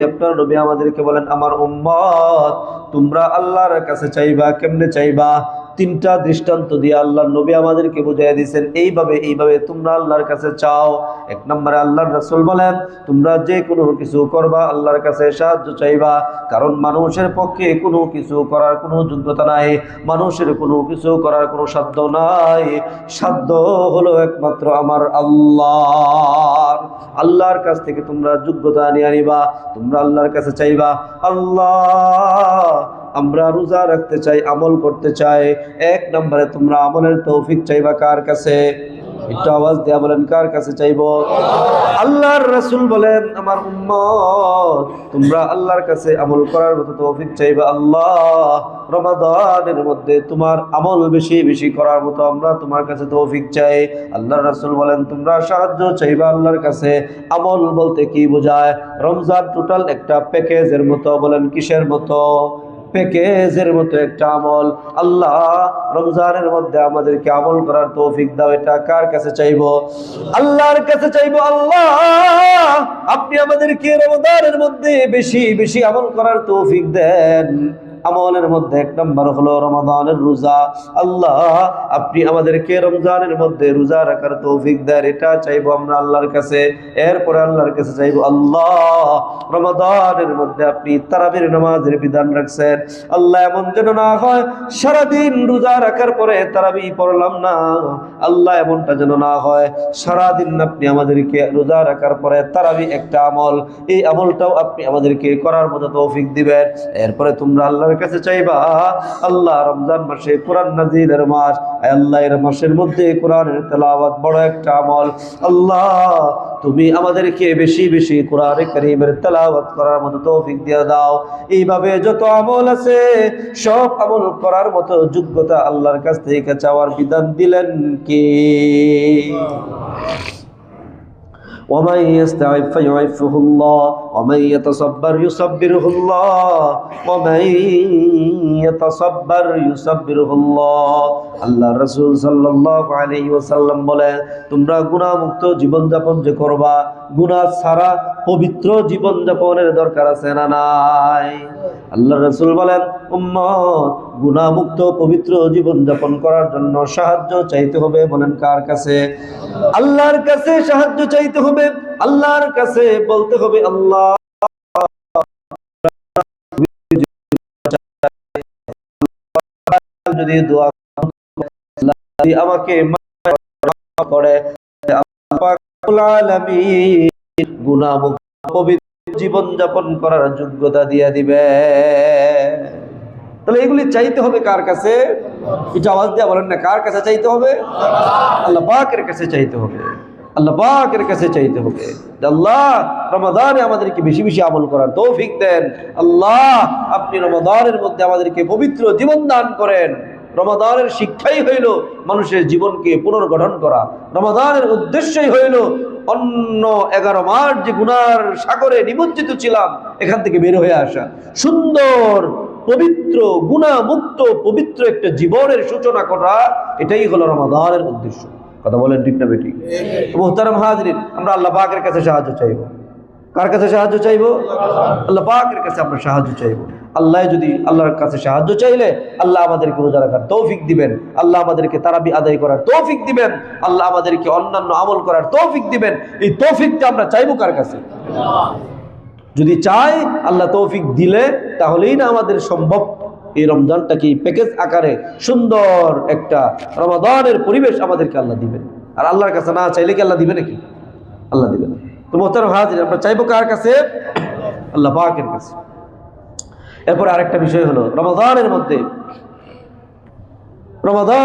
আপনার নবী আমাদেরকে বলেন আমার উম্মত তোমরা আল্লাহর কাছে চাইবা কেমনে চাইবা? তিনটা দৃষ্টান্ত দিয়ে আল্লাহর নবী আমাদেরকে বুঝাই দিয়েছেন, এইভাবে এইভাবে তোমরা আল্লাহর কাছে চাও। এক নম্বরে আল্লাহর রাসূল বলেন, তোমরা যে কোনো কিছু করবা, আল্লাহর কাছে সাহায্য চাইবা। কারণ মানুষের পক্ষে কোনো কিছু করার কোনো যোগ্যতা নাই, মানুষের কোনো কিছু করার কোনো সাধ্য নাই। সাধ্য হলো একমাত্র আমার আল্লাহ আল্লাহর কাছ থেকে তোমরা যোগ্যতা নিয়ে আনিবা তোমরা আল্লাহর কাছে চাইবা। আল্লাহ আমরা রোজা রাখতে চাই, আমল করতে চাই। এক নম্বরে তোমরা আমলের তৌফিক চাইবা কার কাছে? একটু আওয়াজ দেয়া বলেন, কার কাছে চাইব? আল্লাহর রাসূল বলেন, আমার উম্মত, তোমরা আল্লাহর কাছে আমল করার মতো তৌফিক চাইবা। আল্লাহ রমাদানের মধ্যে তোমার আমল বেশি বেশি করার মতো আমরা তোমার কাছে তৌফিক চাই। আল্লাহর রাসূল বলেন, তোমরা সাহায্য চাইবা আল্লাহর কাছে। আমল বলতে কি বোঝায়? রমজান টোটাল একটা প্যাকেজের মতো, বলেন, কিসের মতো? প্যাকেজের মতো একটা আমল। আল্লাহ রমজানের মধ্যে আমাদেরকে আমল করার তৌফিক দাও, এটা কার কাছে চাইব? আল্লাহর কাছে চাইব, আল্লাহ, আপনি আমাদেরকে রমজানের মধ্যে বেশি বেশি আমল করার তৌফিক দেন। আমলের মধ্যে এক নম্বর হলো রমাদানের রোজা। আল্লাহ, আপনি আমাদেরকে রমজানের মধ্যে রোজা রাখার তৌফিক দেন, এটা চাইব আমরা আল্লাহর কাছে। এরপরে আল্লাহর কাছে চাইব আল্লাহ, রমাদানের মধ্যে আপনি তারাবির নামাজের বিধান রাখছেন। আল্লাহ, এমন যেন না হয় সারাদিন রোজা রাখার পরে তারাবি পড়লাম না। আল্লাহ, এমনটা যেন না হয় সারাদিন আপনি আমাদেরকে রোজা রাখার পরে তারাবি একটা আমল। এই আমলটাও আপনি আমাদেরকে করার মতো তৌফিক দিবেন। এরপরে তোমরা আল্লাহর কাছে চাইবা, আল্লাহ রমজান মাসে কোরআন নাজিলের মাস আল্লাহ এর মাসের মধ্যে কোরআনের তেলাওয়াত বড় একটা আমল। আল্লাহ, তুমি আমাদেরকে বেশি বেশি কোরআনে করিমের তেলাওয়াত করার মতো তৌফিক দিয়ে দাও। এইভাবে যত আমল আছে, সব আমল করার মতো যোগ্যতা আল্লাহর কাছ থেকে চাওয়ার বিধান দিলেন কি? ومن يستعف فيعفه الله ومن يتصبر يصبره الله ومن يتصبر يصبره الله আল্লাহ রসুল সাল্লাল্লাহু আলাইহি ওয়াসাল্লাম বলেন তোমরা গুনাহমুক্ত জীবন যাপন যে করবা গুনাহ ছাড়া পবিত্র জীবন যাপনের দরকার আছে না নাই আল্লাহ রসুল বলেন উম্মত গুনাহমুক্ত পবিত্র জীবন যাপন করার জন্য সাহায্য চাইতে হবে বলেন কার কাছে? আল্লাহর কাছে সাহায্য চাইতে হবে, আল্লাহর কাছে বলতে হবে আল্লাহ। যদি আমাকে করে গুনাহমুক্ত পবিত্র জীবন যাপন করার যোগ্যতা দিয়ে দিবে তাহলে এগুলি চাইতে হবে কার কাছে? একটু আওয়াজ দিয়ে বলেন না, কার কাছে চাইতে হবে? আল্লাহ পাকের কাছে চাইতে হবে। আল্লাহ পাকের কাছে চাইতে হবে। আল্লাহ রমাদানে আমাদেরকে বেশি বেশি আমল করার তৌফিক দেন। আল্লাহ আপনি রমাদানের মধ্যে আমাদেরকে পবিত্র জীবন দান করেন। রমাদানের শিক্ষাই হইল মানুষের জীবনকে পুনর্গঠন করা। রমাদানের উদ্দেশ্যই হইল অন্য এগারো মাস যে গুনার সাগরে নিমজ্জিত ছিলাম, এখান থেকে বের হয়ে আসা। সুন্দর পবিত্র গুণা মুক্ত পবিত্র একটা জীবনের সূচনা করা এটাই হলো রমাদানের উদ্দেশ্য। কথা বলেন ঠিক না বেটি? মোহতারাম হাজরিন আমরা আল্লাহ পাকের কাছে সাহায্য চাইব। কার কাছে সাহায্য চাইব? আল্লাহ পাকের কাছে আমরা সাহায্য চাইব। আল্লাহ যদি আল্লাহর কাছে সাহায্য চাইলে আল্লাহ আমাদেরকে রোজা রাখার তৌফিক দিবেন। আল্লাহ আমাদেরকে তারাবি আদায় করার তৌফিক দিবেন। আল্লাহ আমাদেরকে অন্যান্য আমল করার তৌফিক দিবেন। এই তৌফিকটা আমরা চাইব কার কাছে? যদি চাই আল্লাহ তৌফিক দিলে, তাহলেই না আমাদের সম্ভব। এই রমজানটাকে প্যাকেজ আকারে সুন্দর একটা রমাদানের পরিবেশ আমাদেরকে আল্লাহ দিবেন। আর আল্লাহর কাছে না চাইলে কি আল্লাহ দিবে নাকি? আল্লাহ দিবে না। তো মোহতার হাজির, আমরা চাইব কার কাছে? আল্লাহ পাকের কাছে। এরপরে আরেকটা বিষয় হলো, রমাদানের মধ্যে, রমাদান